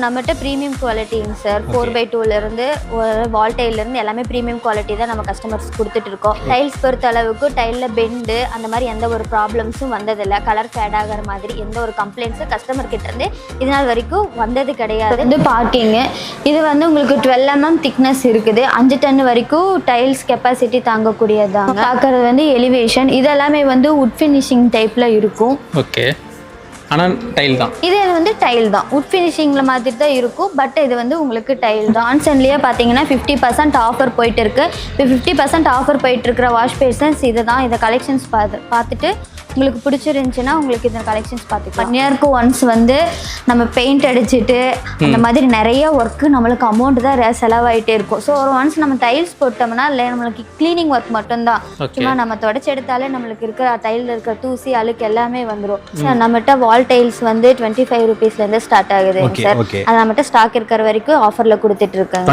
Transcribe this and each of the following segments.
நம்மகிட்ட ப்ரீமியம் குவாலிட்டிங்க sir four by டூலேருந்து வால் இருந்து எல்லாமே ப்ரீமியம் குவாலிட்டி தான் நம்ம கஸ்டமர்ஸ் கொடுத்துட்டு இருக்கோம். டைல்ஸ் பொறுத்த அளவுக்கு டைலில் பெண்டு அந்த மாதிரி எந்த ஒரு ப்ராப்ளம்ஸும் வந்ததில்லை. கலர் ஃபேட் ஆகிற மாதிரி எந்த ஒரு கம்ப்ளைண்ட்ஸும் கஸ்டமர் கிட்ட இருந்து இது நாள் வரைக்கும் வந்தது கிடையாது. இது பார்க்கிங்கு இது வந்து உங்களுக்கு டுவெல் எம்எம் திக்னஸ் இருக்குது. அஞ்சு டன் வரைக்கும் டைல்ஸ் கெப்பாசிட்டி தாங்கக்கூடியதாங்க. பார்க்குறது வந்து எலிவேஷன் இது எல்லாமே வந்து உட் ஃபினிஷிங் டைப்பில் இருக்கும். ஓகே ஆனால் டைல் தான். இது வந்து டைல் தான். உட் ஃபினிஷிங்கில் மாதிரி தான் இருக்கும். பட் இது வந்து உங்களுக்கு டைல் தான். ஆன்சன்லேயே பார்த்தீங்கன்னா ஃபிஃப்டி பர்சன்ட் ஆஃபர் போயிட்டு இருக்கு. இப்போ ஃபிஃப்டி பர்சன்ட் ஆஃபர் போயிட்டு இருக்கிற வாஷ் பேசன்ஸ் இது தான் இதை கலெக்ஷன்ஸ் பார்த்து பார்த்துட்டு உங்களுக்கு பிடிச்சிருந்துச்சுன்னா உங்களுக்கு இந்த கலெக்ஷன்ஸ் பார்த்துக்கலாம். ஒன் இயர்க்கு ஒன்ஸ் வந்து நம்ம பெயிண்ட் அடிச்சுட்டு அந்த மாதிரி நிறைய ஒர்க்கு நம்மளுக்கு அமௌண்ட் தான் செலவாயிட்டே இருக்கும். ஸோ ஒரு ஒன்ஸ் நம்ம டைல்ஸ் போட்டோம்னா இல்லை நம்மளுக்கு க்ளீனிங் ஒர்க் மட்டும்தான். சும்மா நம்ம தொடச்சி எடுத்தாலே நம்மளுக்கு இருக்கிற டைலில் இருக்கிற தூசி அழுக்கு எல்லாமே வந்துடும் சார் நம்மகிட்ட வால் டைல்ஸ் வந்து டுவெண்ட்டி ஃபைவ் ருபீஸ்லேருந்து ஸ்டார்ட் ஆகுதுங்க ஓகே சார் அது நம்மகிட்ட ஸ்டாக் இருக்கிற வரைக்கும் ஆஃபரில் கொடுத்துட்டு இருக்காங்க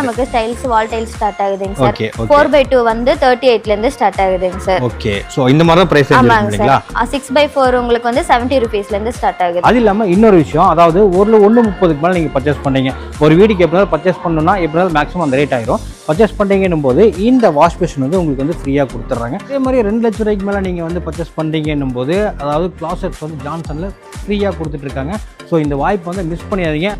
நமக்கு டைல்ஸ் வால் டைல்ஸ் ஸ்டார்ட் ஆகுதுங்க சார் ஃபோர் பை டூ வந்து தேர்ட்டி எயிட்லேருந்து ஸ்டார்ட் ஆகுதுங்க சார் ஓகே ஸோ இந்த மாதிரி தான் ப்ரைஸ் இல்லைங்களா? சிக்ஸ் பை ஃபோர் உங்களுக்கு வந்து செவன்ட்டி ருபீஸ்லேருந்து ஸ்டார்ட் ஆகுது. அது இல்லாமல் இன்னொரு விஷயம் அதாவது ஒரு ஒன்று முப்பதுக்கு மேலே நீங்கள் பர்ச்சேஸ் பண்ணீங்க. ஒரு வீட்டுக்கு எப்படினாலும் பர்ச்சேஸ் பண்ணணும்னா எப்படினாலும் மேக்ஸிமம் அந்த ரேட் ஆயிரும். பர்ச்சேஸ் பண்ணுறீங்கன்னும் போது இந்த வாஷ் பேஷன் வந்து உங்களுக்கு வந்து ஃப்ரீயாக கொடுத்துட்றாங்க. அதே மாதிரி ரெண்டு லட்ச ரூபாய்க்கு மேலே நீங்கள் வந்து பர்ச்சேஸ் பண்ணுறீங்கன்னும் போது அதாவது கிளாசெட்ஸ் வந்து ஜான்சனில் ஃப்ரீயாக கொடுத்துட்ருக்காங்க ஸோ இந்த வாய்ப்பு வந்து மிஸ் பண்ணிடாதீங்க.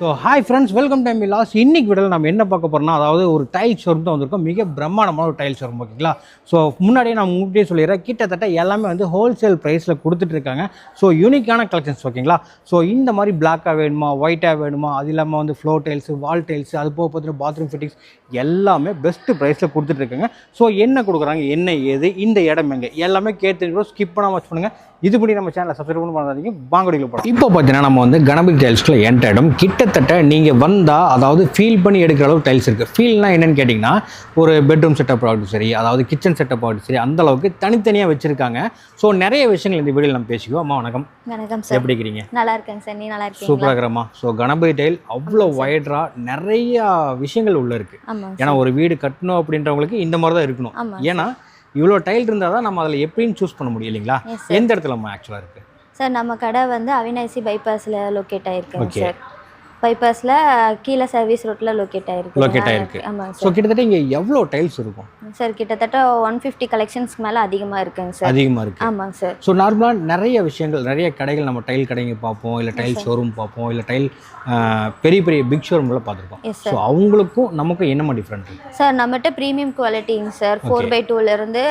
So hi friends welcome time loss இன்றைக்கி விடல நம்ம என்ன பார்க்க போகிறோம்னா அதாவது ஒரு டைல் ஷோரூம் தான் வந்திருக்கோம். மிக பிரம்மாண்டமான ஒரு டைல் ஷோரூம் ஓகேங்களா ஸோ முன்னாடியே நான் உங்கள்கிட்டயே சொல்லிடுறேன். கிட்டத்தட்ட எல்லாமே வந்து ஹோல்சேல் ப்ரைஸில் கொடுத்துட்டு இருக்காங்க. ஸோ யூனிக்கான கலெக்ஷன்ஸ் ஓகேங்களா ஸோ இந்த மாதிரி பிளாக்காக வேணுமா ஒயிட்டாக வேணுமா அது இல்லாமல் வந்து ஃப்ளோர் டைல்ஸு வால் டைல்ஸு அது போக பார்த்தீங்கன்னா பாத்ரூம் ஃபிட்டிங்ஸ் எல்லாமே பெஸ்ட் ப்ரைஸில் கொடுத்துட்ருக்காங்க ஸோ என்ன கொடுக்குறாங்க என்ன ஏது இந்த இடம் எங்கே எல்லாமே கேட்டு ஸ்கிப் பண்ணாமல் வச்சு பண்ணுங்கள் இது பண்ணி நம்ம சேனலை சப்ஸ்கிரைப் பண்ணி பண்ணாதீங்க வாங்கடியில் போகிறோம் இப்போ பார்த்தீங்கன்னா நம்ம வந்து கணபதி டைல்ஸ்க்குள்ள என்ட இடம் கிட்டத்தட்ட நீங்கள் வந்தால் அதாவது ஃபீல் பண்ணி எடுக்கிற அளவுக்கு டைல்ஸ் இருக்குது ஃபீல்னா என்னன்னு கேட்டிங்கன்னா ஒரு பெட்ரூம் செட்டப் ஆகட்டும் சரி அதாவது கிச்சன் செட்டப் ஆகட்டும் சரி அந்த அளவுக்கு தனித்தனியாக வச்சுருக்காங்க. ஸோ நிறைய விஷயங்கள் இந்த வீடியோவில் நம்ம பேசிக்குவோம். அம்மா வணக்கம். வணக்கம் சார் எப்படி இருக்கிறீங்க நல்லா இருக்கேங்க சார் நீ நல்லா இருக்கீங்களா? சூப்பராக இருக்கிறம்மா. ஸோ கணபதி டைல் அவ்வளோ ஒயட்ராக நிறைய விஷயங்கள் உள்ளே இருக்குது ஏன்னா ஒரு வீடு கட்டணும் அப்படின்றவங்களுக்கு இந்த மாதிரி தான் இருக்கணும். ஏன்னா இவ்வளோ டைல் இருந்தால் தான் நம்ம அதில் எப்படின்னு சூஸ் பண்ண முடியும் இல்லைங்களா. எந்த இடத்துலம்மா ஆக்சுவலாக இருக்குது சார் நம்ம கடை வந்து அவினாசி பைபாஸில் லொக்கேட் ஆயிருக்குங்க Okay. சார் பைபாஸில் கீழே சர்வீஸ் ரோட்டில் லொக்கேட் ஆயிருக்கு. Locate ஆயிருக்கு. ஸோ கிட்டத்தட்ட இங்கே எவ்வளோ டைல்ஸ் இருக்கும்? சார் கிட்டத்தட்ட ஒன் ஃபிஃப்டி கலெக்ஷன்ஸ்க்கு மேலே அதிகமாக இருக்குங்க சார் அதிகமாக இருக்குது ஆமாங்க சார் ஸோ நார்மலாக நிறைய விஷயங்கள் நிறைய கடைகள் நம்ம டைல் கடைங்க பார்ப்போம் இல்லை டைல் ஷோரூம் பார்ப்போம் இல்லை டைல் பெரிய பெரிய பிக் ஷோரூமில் பார்த்துருப்போம் ஸோ அவங்களுக்கும் நமக்கும் என்னமா டிஃப்ரெண்ட் இருக்கு சார் நம்மகிட்ட ப்ரீமியம் குவாலிட்டிங்க சார் ஃபோர் பை டூலேருந்து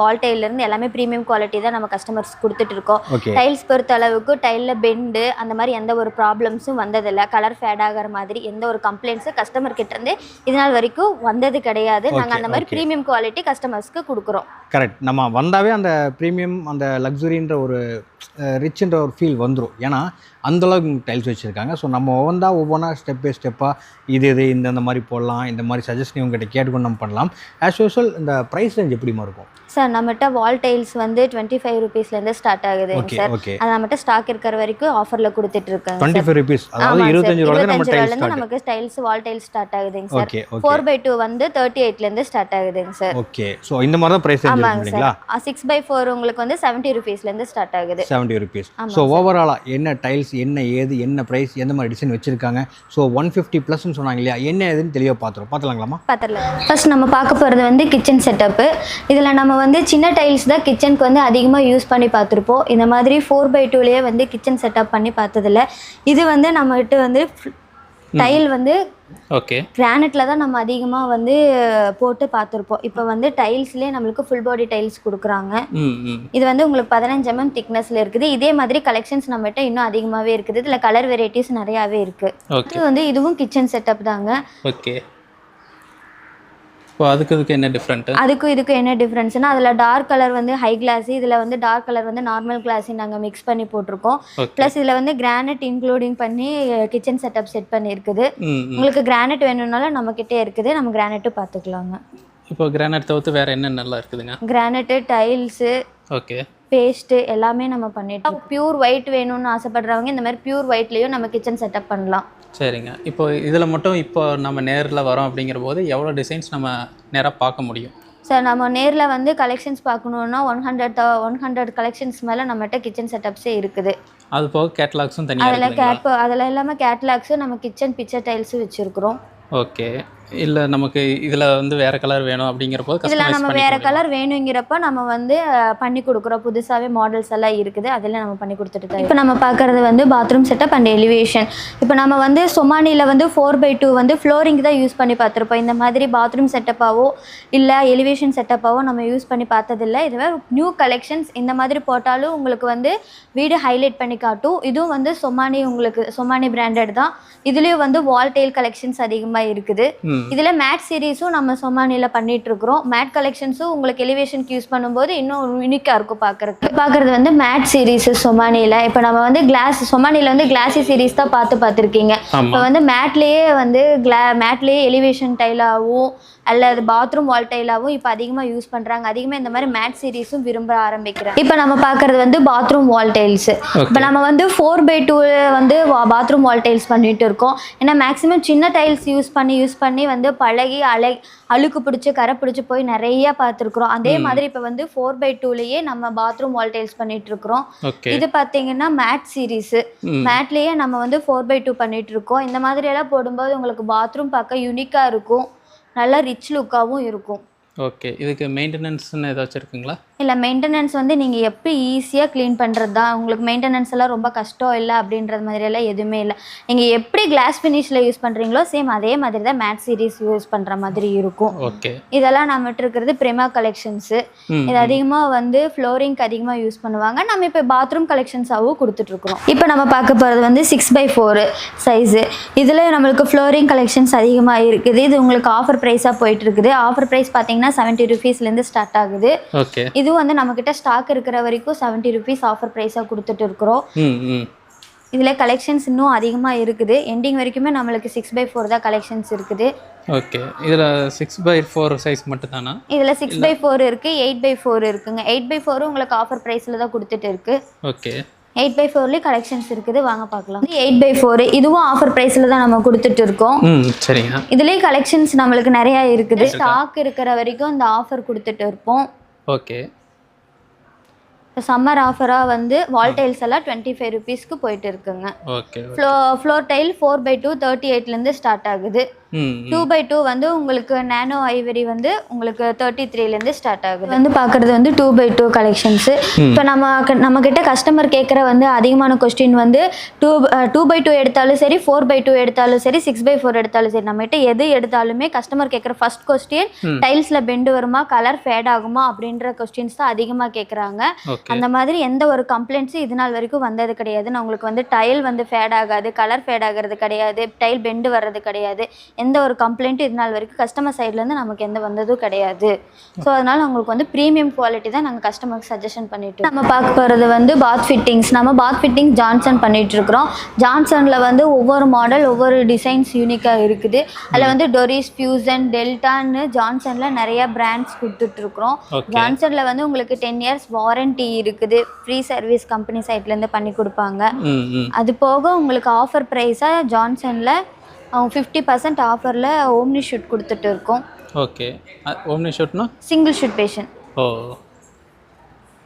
வால் இருந்து எல்லாமே ப்ரீமியம் குவாலிட்டி தான் நம்ம கஸ்டமர்ஸ் கொடுத்துட்டு இருக்கோம். டைல்ஸ் பொறுத்த அளவுக்கு டைலில் பெண்டு அந்த மாதிரி எந்த ஒரு ப்ராப்ளம்ஸும் வந்ததில்லை. கலர் ஃபேட் ஆகிற மாதிரி எந்த ஒரு கம்ப்ளைண்ட்ஸும் கஸ்டமர் கிட்ட இருந்து இது நாள் வரைக்கும் வந்தது கிடையாது. நாங்கள் அந்த மாதிரி. ப்ரீமியம் குவாலிட்டி கஸ்டமர்ஸ்க்கு கொடுக்குறோம். கரெக்ட் நம்ம வந்தாவே அந்த ப்ரீமியம் அந்த லக்ஸுரின்ற ஒரு ரிச்ன்ற ஒரு ஃபீல் வந்துடும் ஏன்னா அந்தளவுக்கு டைல்ஸ் வச்சுருக்காங்க. ஸோ நம்ம ஒவ்வொன்றா ஒவ்வொன்றா ஸ்டெப் பை ஸ்டெப்பாக இது இது இந்த இந்த மாதிரி போடலாம். இந்த மாதிரி சஜஷன் இவங்ககிட்ட கேட்டுக்கொண்டு நம்ம பண்ணலாம். ஆஸ் யூஸ்வல் இந்த ப்ரைஸ் ரேஞ்ச் எப்படிமா இருக்கும் சார் நம்மகிட்ட வால் டைல்ஸ் வந்து டுவெண்ட்டி ஃபைவ் ருபீஸ்லேருந்து ஸ்டார்ட் ஆகுதுங்க ஓகே சார் அது நம்மகிட்ட ஸ்டாக் இருக்கிற வரைக்கும் ஆஃபரில் கொடுத்துட்டு இருக்காங்க டுவெண்ட்டி ஃபைவ் ருபீஸ் அதாவது. இருபத்தஞ்சு ரூபாய் நம்ம 25 டைல்ஸ் ரூபாயிலேருந்து நமக்கு டைல்ஸ் வால் டைல்ஸ் ஸ்டார்ட் ஆகுதுங்க சார் ஃபோர் பை டூ வந்து தேர்ட்டி எயிட்லேருந்து ஸ்டார்ட் ஆகுதுங்க சார் ஓகே ஸோ இந்த மாதிரி தான் ப்ரைஸ் ஆமாங்க சார் சிக்ஸ் பை ஃபோர் உங்களுக்கு வந்து செவன்ட்டி ருபீஸ்லேருந்து ஸ்டார்ட் ஆகுது. செவன்ட்டி ருபீஸ் ஸோ ஓவராலாக என்ன டைல்ஸ் என்ன ஏது என்ன ப்ரைஸ் எந்த மாதிரி டிசைன் வச்சுருக்காங்க. ஸோ ஒன் ஃபிஃப்டி ப்ளஸ்னு சொன்னாங்க இல்லையா? என்ன ஏதுன்னு தெளிவாக பார்த்துருவோம் பார்த்துலாங்களாமா பார்த்துடலாம் ஃபர்ஸ்ட் நம்ம பார்க்க போகிறது வந்து கிச்சன் செட்டப்பு இதில் நம்ம வந்து சின்ன டைல்ஸ் தான் கிச்சனுக்கு வந்து அதிகமாக யூஸ் பண்ணி பார்த்துருப்போம். இந்த மாதிரி ஃபோர் பை டூலேயே வந்து கிச்சன் செட்டப் பண்ணி பார்த்ததில்ல. இது வந்து நம்மகிட்ட வந்து டைல் வந்து ஓகே. கிரானைட்டில் தான் நம்ம அதிகமாக வந்து போட்டு பார்த்துருப்போம். இப்போ வந்து டைல்ஸ்லேயே நம்மளுக்கு ஃபுல் பாடி டைல்ஸ் கொடுக்குறாங்க. இது வந்து உங்களுக்கு பதினஞ்சு எம்எம் திக்னஸில் இருக்குது. இதே மாதிரி கலெக்ஷன்ஸ் நம்மகிட்ட இன்னும் அதிகமாகவே இருக்குது. இதில் கலர் வெரைட்டிஸ் நிறையாவே இருக்குது ஓகே. இது வந்து இதுவும் கிச்சன் செட்டப் தாங்க. ஓகே. இப்போ அதுக்கு இதுக்கு என்ன டிஃப்ரெண்ட்டு அதுக்கும் இதுக்கும் என்ன டிஃப்ரென்ஸ்னா அதில் டார்க் கலர் வந்து ஹை கிளாஸ் இதில் வந்து டார்க் கலர் வந்து நார்மல் கிளாஸ் நாங்கள் மிக்ஸ் பண்ணி போட்டிருக்கோம். ப்ளஸ் இதில் வந்து கிரானைட் இன்க்ளூடிங் பண்ணி கிச்சன் செட்டப் செட் பண்ணியிருக்குது. உங்களுக்கு கிரானைட் வேணும்னாலும் நம்மக்கிட்டே இருக்குது. நம்ம கிரானைட்டும் பார்த்துக்கலாங்க. இப்போ கிரானைட் தவிர்த்து வேறு என்னென்னலாம் இருக்குதுங்க? கிரானைட்டு டைல்ஸு ஓகே பேஸ்ட்டு எல்லாமே நம்ம பண்ணிட்டோம். பியூர் ஒயிட் வேணும்னு ஆசைப்படுறவங்க இந்த மாதிரி பியூர் ஒயிட்லேயும் நம்ம கிச்சன் செட்டப் பண்ணலாம். சரிங்க. இப்போ இதில் மட்டும் இப்போ நம்ம நேரில் வரோம் அப்படிங்கிற போது எவ்வளோ டிசைன்ஸ் நம்ம நேராக பார்க்க முடியும்? சார் நம்ம நேரில் வந்து கலெக்ஷன்ஸ் பார்க்கணுன்னா one hundred one hundred collections மேலே நம்மகிட்ட கிச்சன் செட்டப்ஸே இருக்குது. அது போக கேட்லாக்ஸும் தனியாக அதில் கேட் அதில் இல்லாமல் கேட்லாக்ஸு நம்ம கிச்சன் பிக்சர் டைல்ஸும் வச்சுருக்குறோம். ஓகே. இல்லை நமக்கு இதில் வந்து வேறு கலர் வேணும் அப்படிங்கிற போது இதில் நம்ம வேறு. கலர் வேணுங்கிறப்ப நம்ம வந்து பண்ணி கொடுக்குறோம். புதுசாகவே மாடல்ஸ் எல்லாம் இருக்குது. அதில் நம்ம பண்ணி கொடுத்துட்டு இப்போ நம்ம பார்க்குறது வந்து பாத்ரூம் செட்டப் அண்ட் எலிவேஷன் இப்போ நம்ம வந்து சொமானியில் வந்து ஃபோர் பை டூ வந்து ஃப்ளோரிங் தான் யூஸ் பண்ணி பார்த்துருப்போம். இந்த மாதிரி பாத்ரூம் செட்டப்பாவோ இல்லை எலிவேஷன் செட்டப்பாவோ நம்ம யூஸ் பண்ணி பார்த்ததில்ல. இதுவே நியூ கலெக்ஷன்ஸ் இந்த மாதிரி போட்டாலும் உங்களுக்கு வந்து வீடு ஹைலைட் பண்ணி காட்டும். இதுவும் வந்து சொமானி உங்களுக்கு சொமானி பிராண்டட் தான். இதுலேயும் வந்து வால் டெயில் கலெக்ஷன்ஸ் அதிகமாக இருக்குது. இதில் மேட் சீரிஸும் நம்ம சொமானியில் பண்ணிட்டு இருக்கிறோம் மேட் கலெக்ஷன்ஸும் உங்களுக்கு எலிவேஷனுக்கு யூஸ் பண்ணும்போது இன்னும் யூனிக்காக இருக்கும் பார்க்குறதுக்கு பார்க்குறது வந்து மேட் சீரிஸ் சொமானியில் இப்போ நம்ம வந்து கிளாஸ் சொமானியில் வந்து கிளாஸி சீரிஸ் தான் பார்த்து பார்த்துருக்கீங்க. இப்போ வந்து மேட்லேயே வந்து கிளா மேட்லேயே எலிவேஷன் டைலாகவும் அல்லது பாத்ரூம் வால் டைலாகவும் இப்போ அதிகமாக யூஸ் பண்ணுறாங்க அதிகமாக இந்த மாதிரி மேட் சீரிஸும் விரும்ப ஆரம்பிக்கிறாங்க. இப்போ நம்ம பார்க்குறது வந்து பாத்ரூம் வால் டைல்ஸ் இப்போ நம்ம வந்து ஃபோர் பை டூ வந்து பாத்ரூம் வால் டைல்ஸ் பண்ணிட்டு இருக்கோம். ஏன்னா மேக்ஸிமம் சின்ன டைல்ஸ் யூஸ் பண்ணி யூஸ் பண்ணி வந்து பழகி அலை அழுக்கு பிடிச்சி கரை பிடிச்சி போய் நிறைய பார்த்துருக்குறோம். அதே மாதிரி இப்போ வந்து ஃபோர் பை டூலேயே நம்ம பாத்ரூம் வால் டைல்ஸ் பண்ணிட்டு இருக்கிறோம். இது பார்த்தீங்கன்னா மேட் சீரிஸ் மேட்லேயே நம்ம வந்து ஃபோர் பை டூ பண்ணிட்டு இருக்கோம். இந்த மாதிரி எல்லாம் போடும்போது உங்களுக்கு பாத்ரூம் பார்க்க யூனிக்காக இருக்கும். நல்லா ரிச் லுக்காகவும் இருக்கும். ஓகே. இதுக்கு மெயின்டெனன்ஸ்னு ஏதாச்சும் இருக்குங்களா? இல்லை மெயின்டெனன்ஸ் வந்து நீங்கள் எப்படி ஈஸியாக க்ளீன் பண்ணுறது தான் உங்களுக்கு மெயின்டெனன்ஸ் எல்லாம் ரொம்ப கஷ்டம் இல்லை அப்படின்றது மாதிரி எல்லாம் எதுவுமே இல்லை. நீங்கள் எப்படி கிளாஸ் ஃபினிஷில் யூஸ் பண்ணுறீங்களோ சேம் அதே மாதிரி தான் மேட் சீரிஸ் யூஸ் பண்ணுற மாதிரி இருக்கும். ஓகே. இதெல்லாம் நம்மகிட்ட இருக்கிறது பிரிமா கலெக்ஷன்ஸு இது அதிகமாக வந்து ஃப்ளோரிங்க்கு அதிகமாக யூஸ் பண்ணுவாங்க. நம்ம இப்போ பாத்ரூம் கலெக்ஷன்ஸாகவும் கொடுத்துட்ருக்குறோம் இப்போ நம்ம பார்க்க போகிறது வந்து சிக்ஸ் பை ஃபோரு சைஸு இதில் நம்மளுக்கு ஃப்ளோரிங் கலெக்ஷன்ஸ் அதிகமாக இருக்குது. இது உங்களுக்கு ஆஃபர் ப்ரைஸாக போயிட்டு இருக்குது. ஆஃபர் ப்ரைஸ் பார்த்தீங்கன்னா செவன்ட்டி ருபீஸ்லேருந்து ஸ்டார்ட் ஆகுது. இதுவும் வந்து நம்மக்கிட்ட ஸ்டாக் இருக்கிற வரைக்கும் செவன்ட்டி ருபீஸ் ஆஃபர் ப்ரைஸாக கொடுத்துட்டு இருக்கிறோம். இதில் கலெக்ஷன்ஸ் இன்னும் அதிகமாக இருக்குது. எண்டிங் வரைக்குமே நம்மளுக்கு சிக்ஸ் பை ஃபோர் தான் கலெக்ஷன்ஸ் இருக்குது. ஓகே இதில் சிக்ஸ் பை ஃபோர் சைஸ் மட்டும் தானா இதில் சிக்ஸ் பை ஃபோர் இருக்குது எயிட் பை ஃபோர் இருக்குங்க. எயிட் பை ஃபோரும் உங்களுக்கு ஆஃபர் ப்ரைஸில் தான் கொடுத்துட்டு இருக்குது ஓகே எயிட் பை ஃபோர்லேயே கலெக்ஷன்ஸ் இருக்குது. வாங்க பார்க்கலாம். எயிட் பை ஃபோர் இதுவும் ஆஃபர் ப்ரைஸில் தான் நம்ம கொடுத்துட்டு இருக்கோம். சரிங்க. இதுலேயே கலெக்ஷன்ஸ் நம்மளுக்கு நிறையா இருக்குது. ஸ்டாக் இருக்கிற வரைக்கும் இந்த ஆஃபர் கொடுத்துட்டு இருப்போம். ஓகே. இப்போ சம்மர் ஆஃபராக வந்து வால் டைல்ஸ் எல்லாம் டுவெண்ட்டி ஃபைவ் ருபீஸ்க்கு போயிட்டு இருக்குங்க. Okay flo floor tile four by two thirty எயிட்லேருந்து start ஆகுது. டூ பை டூ வந்து உங்களுக்கு நேனோ ஐவரி வந்து உங்களுக்கு தேர்ட்டி த்ரீலேருந்து ஸ்டார்ட் ஆகுது. வந்து பார்க்குறது வந்து டூ பை டூ கலெக்ஷன்ஸு இப்போ நம்ம நம்ம கிட்ட கஸ்டமர் கேட்குற வந்து அதிகமான கொஸ்டின் வந்து டூ டூ பை டூ எடுத்தாலும் சரி ஃபோர் பை டூ எடுத்தாலும் சரி சிக்ஸ் பை ஃபோர் எடுத்தாலும் சரி நம்மகிட்ட எது எடுத்தாலுமே கஸ்டமர் கேட்குற ஃபர்ஸ்ட் கொஸ்டின் டைல்ஸில் பெண்டு வருமா கலர் ஃபேட் ஆகுமா அப்படின்ற கொஸ்டின்ஸ் தான் அதிகமாக கேட்குறாங்க அந்த மாதிரி எந்த ஒரு கம்ப்ளைண்ட்ஸும் இது நாள் வரைக்கும் வந்தது கிடையாது. நான் உங்களுக்கு வந்து டைல் வந்து ஃபேட் ஆகாது கலர் ஃபேட் ஆகிறது கிடையாது டைல் பெண்டு வர்றது கிடையாது. எந்த ஒரு கம்ப்ளைண்ட்டும் இது நாள் வரைக்கும் கஸ்டமர் சைட்லேருந்து நமக்கு எந்த வந்ததும் கிடையாது. ஸோ அதனால் உங்களுக்கு வந்து ப்ரீமியம் குவாலிட்டி தான் நாங்கள் கஸ்டமருக்கு சஜஷன் பண்ணிட்டு நம்ம பார்க்க போகிறது வந்து பாத் ஃபிட்டிங்ஸ் நம்ம பாத் ஃபிட்டிங் ஜான்சன் பண்ணிட்டு இருக்கிறோம். ஜான்சனில் வந்து ஒவ்வொரு மாடல் ஒவ்வொரு டிசைன்ஸ் யூனிக்காக இருக்குது. அதில் வந்து டொரிஸ் ஃபியூசன் டெல்டான்னு ஜான்சனில் நிறைய பிராண்ட்ஸ் கொடுத்துட்ருக்குறோம் ஜான்சனில் வந்து உங்களுக்கு டென் இயர்ஸ் வாரண்டி இருக்குது. ஃப்ரீ சர்வீஸ் கம்பெனி சைட்லேருந்து பண்ணி கொடுப்பாங்க. அது போக உங்களுக்கு ஆஃபர் ப்ரைஸாக ஜான்சனில் அவங்க ஃபிஃப்டி பர்சன்ட் ஆஃபரில் ஓம்னி ஷூட் கொடுத்துட்டு இருக்கோம். ஓகே ஓம்னி ஷூட்னா சிங்கிள் ஷூட் பேஷன் ஓ.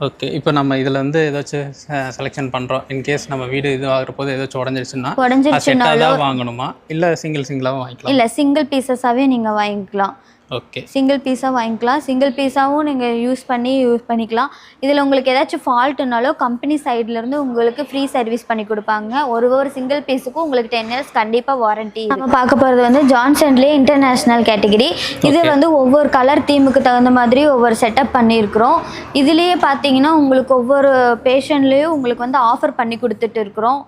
ஓகே இப்போ நம்ம இதில் வந்து ஏதாச்சும் செலெக்ஷன் பண்ணுறோம் இன்கேஸ் நம்ம வீடு இது ஆகிற போது ஏதாச்சும் உடஞ்சிருச்சுன்னா உடஞ்சிருச்சுன்னா வாங்கணுமா? இல்லை சிங்கிள் சிங்கிளாகவும் வாங்கிக்கலாம்? இல்லை சிங்கிள் பீசஸாகவே நீங்கள் வாங்கிக்கலாம். ஓகே சிங்கிள் பீஸாக வாங்கிக்கலாம். சிங்கிள் பீஸாகவும் நீங்கள் யூஸ் பண்ணி யூஸ் பண்ணிக்கலாம். இதில் உங்களுக்கு ஏதாச்சும் ஃபால்ட்டுனாலோ கம்பெனி சைட்லேருந்து உங்களுக்கு ஃப்ரீ சர்வீஸ் பண்ணி கொடுப்பாங்க. ஒரு ஒரு சிங்கிள் பீஸுக்கும் உங்களுக்கு டென் இயர்ஸ் கண்டிப்பாக வாரண்டி நம்ம பார்க்க போகிறது வந்து ஜான்சன்லேயே இன்டர்நேஷ்னல் கேட்டகரி இது வந்து ஒவ்வொரு கலர் தீமுக்கு தகுந்த மாதிரி ஒவ்வொரு செட்டப் பண்ணியிருக்கிறோம். இதுலேயே பார்த்தீங்கன்னா உங்களுக்கு ஒவ்வொரு பேஷண்ட்லேயும் உங்களுக்கு வந்து ஆஃபர் பண்ணி கொடுத்துட்டு இருக்கிறோம்.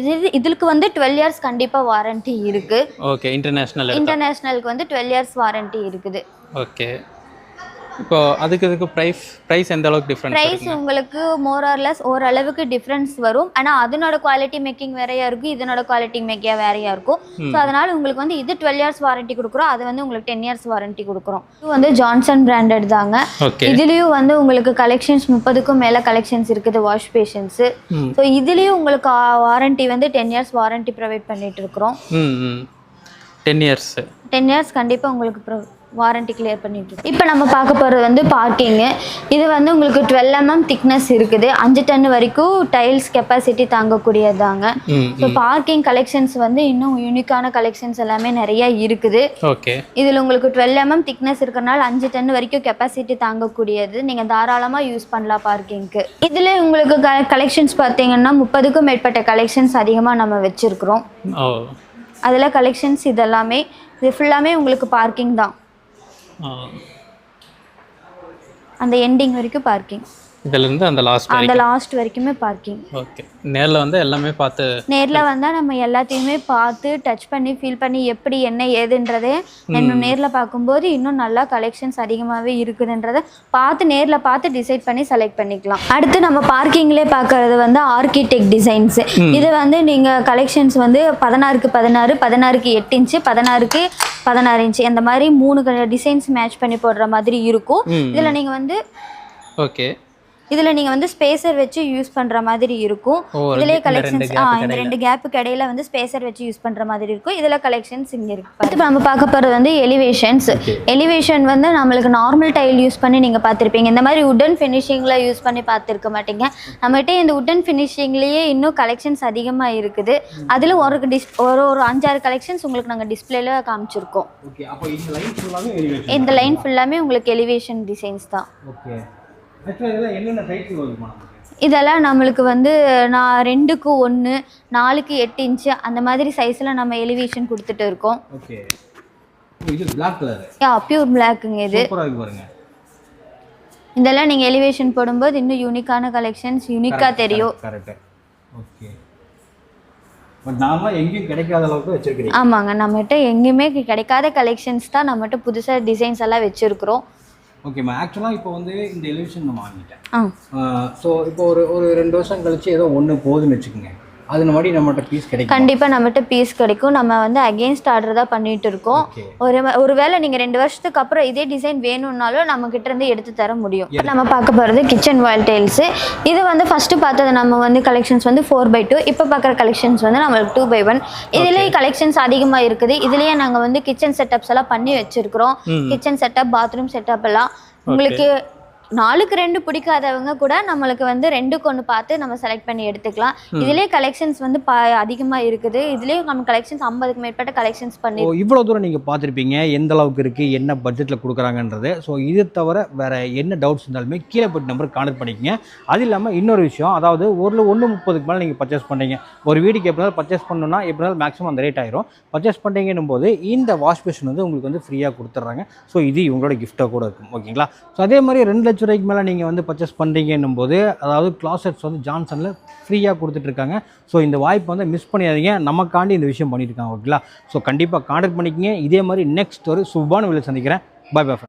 இது இதுக்கு வந்து டுவெல் இயர்ஸ் கண்டிப்பாக வாரண்டி இருக்குது ஓகே இன்டர்நேஷ்னல் இன்டர்நேஷ்னலுக்கு வந்து டுவெல் இயர்ஸ் வாரண்டி இருக்குது ஓகே. இப்போ அதுக்கு இதுக்கு ப்ரைஸ் ப்ரைஸ் எந்த அளவுக்கு டிஃப்ரென்ஸ் ப்ரைஸ் உங்களுக்கு மோர் ஆர்லெஸ் ஓரளவுக்கு டிஃப்ரென்ஸ் வரும். ஆனால் அதனோட குவாலிட்டி மேக்கிங் வேறையா இருக்கும். இதனோட குவாலிட்டி மேக்கியா வேறையா இருக்கும். ஸோ அதனால உங்களுக்கு வந்து இது டுவெல் இயர்ஸ் வாரண்டி கொடுக்குறோம். அது வந்து உங்களுக்கு டென் இயர்ஸ் வாரண்டி கொடுக்குறோம். இது வந்து ஜான்சன் பிராண்டட் தாங்க. இதுலேயும் வந்து உங்களுக்கு கலெக்ஷன்ஸ் முப்பதுக்கும் மேலே கலெக்ஷன்ஸ் இருக்குது வாஷ் பேஷன்ஸு. ஸோ இதுலேயும் உங்களுக்கு வாரண்டி வந்து டென் இயர்ஸ் வாரண்டி ப்ரொவைட் பண்ணிட்டு இருக்கிறோம். டென் இயர்ஸு டென் இயர்ஸ் கண்டிப்பாக உங்களுக்கு வாரண்டி கிளியர் பண்ணிட்டு இப்போ நம்ம பார்க்க போகிறது வந்து பார்க்கிங்கு இது வந்து உங்களுக்கு டுவெல் எம்எம் திக்னஸ் இருக்குது. அஞ்சு டன் வரைக்கும் டைல்ஸ் கெப்பாசிட்டி தாங்கக்கூடியதாங்க. ஸோ பார்க்கிங் கலெக்ஷன்ஸ் வந்து இன்னும் யூனிக்கான கலெக்ஷன்ஸ் எல்லாமே நிறைய இருக்குது. ஓகே இதில் உங்களுக்கு டுவெல் எம்எம் திக்னஸ் இருக்கிறனால அஞ்சு டன் வரைக்கும் கெப்பாசிட்டி தாங்கக்கூடியது. நீங்கள் தாராளமாக யூஸ் பண்ணலாம் பார்க்கிங்க்கு இதில் உங்களுக்கு க கலெக்ஷன்ஸ் பார்த்தீங்கன்னா முப்பதுக்கும் மேற்பட்ட கலெக்ஷன்ஸ் அதிகமாக நம்ம வச்சுருக்குறோம். அதில் கலெக்ஷன்ஸ் இதெல்லாமே இது ஃபுல்லாமே உங்களுக்கு பார்க்கிங் தான். அந்த எண்டிங் வரைக்கும் பார்க்கிங் இதுலேருந்து அந்த லாஸ்ட் அந்த லாஸ்ட் வரைக்குமே பார்க்கிங் ஓகே நேரில் வந்து எல்லாமே பார்த்து நேரில் வந்தால் நம்ம எல்லாத்தையுமே பார்த்து டச் பண்ணி ஃபீல் பண்ணி எப்படி என்ன ஏதுன்றதே இன்னும் நேரில் பார்க்கும்போது இன்னும் நல்லா கலெக்ஷன்ஸ் அதிகமாகவே இருக்குதுன்றதை பார்த்து நேரில் பார்த்து டிசைட் பண்ணி செலக்ட் பண்ணிக்கலாம். அடுத்து நம்ம பார்க்கிங்லேயே பார்க்கறது வந்து ஆர்கிடெக்ட் டிசைன்ஸ் இது வந்து நீங்கள் கலெக்ஷன்ஸ் வந்து பதினாறுக்கு பதினாறு பதினாறுக்கு எட்டு இன்ச்சு பதினாறுக்கு பதினாறு இன்ச்சு அந்த மாதிரி மூணு டிசைன்ஸ் மேட்ச் பண்ணி போடுற மாதிரி இருக்கும். இதில் நீங்கள் வந்து ஓகே இதில் நீங்கள் வந்து ஸ்பேசர் வச்சு யூஸ் பண்ணுற மாதிரி இருக்கும். இதுலேயே கலெக்ஷன்ஸ் ஆ இந்த ரெண்டு கேப்புக்கு இடையில வந்து ஸ்பேசர் வச்சு யூஸ் பண்ணுற மாதிரி இருக்கும். இதில் கலெக்ஷன்ஸ் இங்கே இருக்கு இப்போ நம்ம பார்க்க போகிறது வந்து எலிவேஷன்ஸ் எலிவேஷன் வந்து நம்மளுக்கு நார்மல் டைல் யூஸ் பண்ணி நீங்கள் பார்த்துருப்பீங்க. இந்த மாதிரி உடன் ஃபினிஷிங்கில் யூஸ் பண்ணி பார்த்துருக்க மாட்டீங்க. நம்மகிட்ட இந்த உடன் ஃபினிஷிங்லேயே இன்னும் கலெக்ஷன்ஸ் அதிகமாக இருக்குது. அதில் ஒரு டிஸ் ஒரு ஒரு அஞ்சாறு கலெக்ஷன்ஸ் உங்களுக்கு நாங்கள் டிஸ்பிளேல காமிச்சிருக்கோம். ஓகே அப்போ இந்த லைன் ஃபுல்லாமே உங்களுக்கு எலிவேஷன் டிசைன்ஸ் தான். இதெல்லாம் நம்மளுக்கு வந்து நான் ரெண்டுக்கு ஒன்று நாலுக்கு எட்டு இன்ச்சு அந்த மாதிரி சைஸில் நம்ம எலிவேஷன் கொடுத்துட்டு இருக்கோம். யா பியூர் பிளாக்குங்க இது. இதெல்லாம் நீங்கள் எலிவேஷன் போடும்போது இன்னும் யூனிக்கான கலெக்ஷன்ஸ் யூனிக்காக தெரியும். ஆமாங்க நம்மகிட்ட எங்கேயுமே கிடைக்காத கலெக்ஷன்ஸ் தான் நம்மகிட்ட புதுசாக டிசைன்ஸ் எல்லாம் வச்சுருக்குறோம். ஓகேம்மா ஆக்சுவலாக இப்போ வந்து இந்த எலிவேஷன் நான் வாங்கிட்டேன். ஸோ இப்போ ஒரு ஒரு ரெண்டு வருஷம் கழிச்சு ஏதோ ஒன்று போகுதுன்னு வச்சுக்கோங்க. அது மாதிரி நம்மகிட்ட பீஸ் கிடைக்கும்? கண்டிப்பாக நம்மகிட்ட பீஸ் கிடைக்கும். நம்ம வந்து அகெயின்ஸ்ட் ஆர்டர் தான் பண்ணிட்டு இருக்கோம். ஒரு ஒருவேளை நீங்கள் ரெண்டு வருஷத்துக்கு அப்புறம் இதே டிசைன் வேணும்னாலும் நம்ம கிட்ட இருந்து எடுத்து தர முடியும். நம்ம பார்க்க போகிறது கிச்சன் வால் டைல்ஸு இது வந்து ஃபஸ்ட்டு பார்த்தது நம்ம வந்து கலெக்ஷன்ஸ் வந்து ஃபோர் பை டூ இப்போ பார்க்குற கலெக்ஷன்ஸ் வந்து நம்மளுக்கு டூ பை ஒன் இதுலேயே கலெக்ஷன்ஸ் அதிகமாக இருக்குது. இதுலேயே நாங்கள் வந்து கிச்சன் செட்டப்ஸ் எல்லாம் பண்ணி வச்சுருக்கிறோம். கிச்சன் செட்டப் பாத்ரூம் செட்டப் எல்லாம். உங்களுக்கு நாலுக்கு ரெண்டு பிடிக்காதவங்க கூட நம்மளுக்கு வந்து ரெண்டுக்கு ஒன்று பார்த்து நம்ம செலக்ட் பண்ணி எடுத்துக்கலாம். இதுலேயே கலெக்ஷன்ஸ் வந்து பா அதிகமாக இருக்குது. இதுலேயே நம்ம கலெக்ஷன்ஸ் ஐம்பதுக்கு மேற்பட்ட கலெக்ஷன்ஸ் பண்ணி இவ்வளோ தூரம் நீங்கள் பார்த்துருப்பீங்க. எந்த அளவுக்கு இருக்குது என்ன பட்ஜெட்டில் கொடுக்குறாங்கன்றது. ஸோ இது தவிர வேறு என்ன டவுட்ஸ் இருந்தாலுமே கீழே போய்ட்டு நம்பருக்கு கான்டெக்ட் பண்ணிக்கங்க. அது இல்லாமல் இன்னொரு விஷயம். அதாவது ஒரு ஒன்று முப்பதுக்கு மேலே நீங்கள் பர்ச்சேஸ் பண்ணுறீங்க ஒரு வீட்டுக்கு எப்படினாலும் பர்ச்சேஸ் பண்ணணும்னா எப்படினாலும் மேக்ஸிமம் அந்த ரேட் ஆயிரும். பர்ச்சேஸ் பண்ணுறீங்கன்னும் போது இந்த வாஷ் பேஷன் வந்து உங்களுக்கு வந்து ஃப்ரீயாக கொடுத்துட்றாங்க. ஸோ இது இவங்களோட கிஃப்ட்டாக கூட இருக்கும். ஓகேங்களா ஸோ அதே மாதிரி ரெண்டு லட்ச ரூபாய்க்கு மேலே நீங்கள் வந்து பர்ச்சேஸ் பண்ணுறீங்கன்னும் போது அதாவது கிளாசெட்ஸ் வந்து ஜான்சனில் ஃப்ரீயாக கொடுத்துட்ருக்காங்க. ஸோ இந்த வாய்ப்பை வந்து மிஸ் பண்ணிடாதீங்க. நமக்காண்டி இந்த விஷயம் பண்ணியிருக்காங்க ஓகேங்களா ஸோ கண்டிப்பாக கான்டாக்ட் பண்ணிக்கங்க. இதே மாதிரி நெக்ஸ்ட் ஒரு சுபான விலை சந்திக்கிறேன். By by